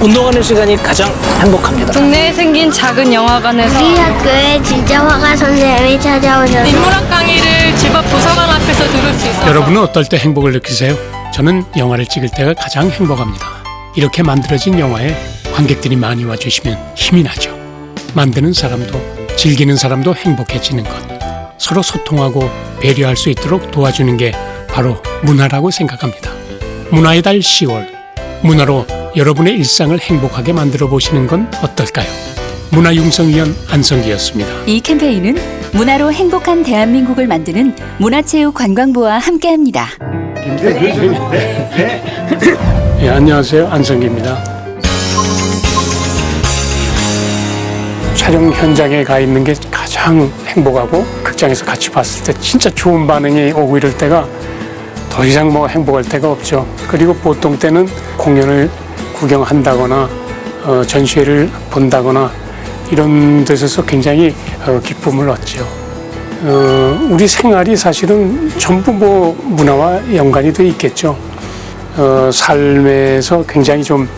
운동하는 시간이 가장 행복합니다. 동네에 생긴 작은 영화관에서 우리 학교에 진짜 화가 선생님이 찾아오셔서 인문학 강의를 집 앞 도서관 앞에서 들을 수 있어서 여러분은 어떨 때 행복을 느끼세요? 저는 영화를 찍을 때가 가장 행복합니다. 이렇게 만들어진 영화에 관객들이 많이 와주시면 힘이 나죠. 만드는 사람도 즐기는 사람도 행복해지는 것. 서로 소통하고 배려할 수 있도록 도와주는 게 바로 문화라고 생각합니다. 문화의 달 10월. 문화로 여러분의 일상을 행복하게 만들어 보시는 건 어떨까요? 문화융성위원 안성기였습니다. 이 캠페인은 문화로 행복한 대한민국을 만드는 문화체육관광부와 함께합니다. 예, 안녕하세요. 안성기입니다. 촬영 현장에 가 있는 게 가장 행복하고 극장에서 같이 봤을 때 진짜 좋은 반응이 오고 이럴 때가 더 이상 뭐 행복할 때가 없죠. 그리고 보통 때는 공연을 구경한다거나 어, 전시회를 본다거나 이런 데서 굉장히 어, 기쁨을 얻죠. 어, 우리 생활이 사실은 전부 뭐 문화와 연관이 돼 있겠죠. 어, 삶에서 굉장히 좀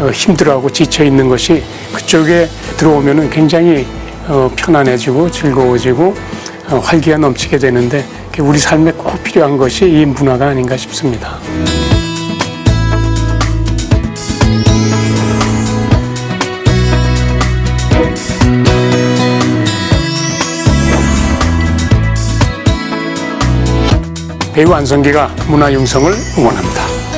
어, 힘들어하고 지쳐 있는 것이 그쪽에 들어오면은 굉장히 어, 편안해지고 즐거워지고 어, 활기가 넘치게 되는데 우리 삶에 꼭 필요한 것이 이 문화가 아닌가 싶습니다. 배우 안성기가 문화 융성을 응원합니다.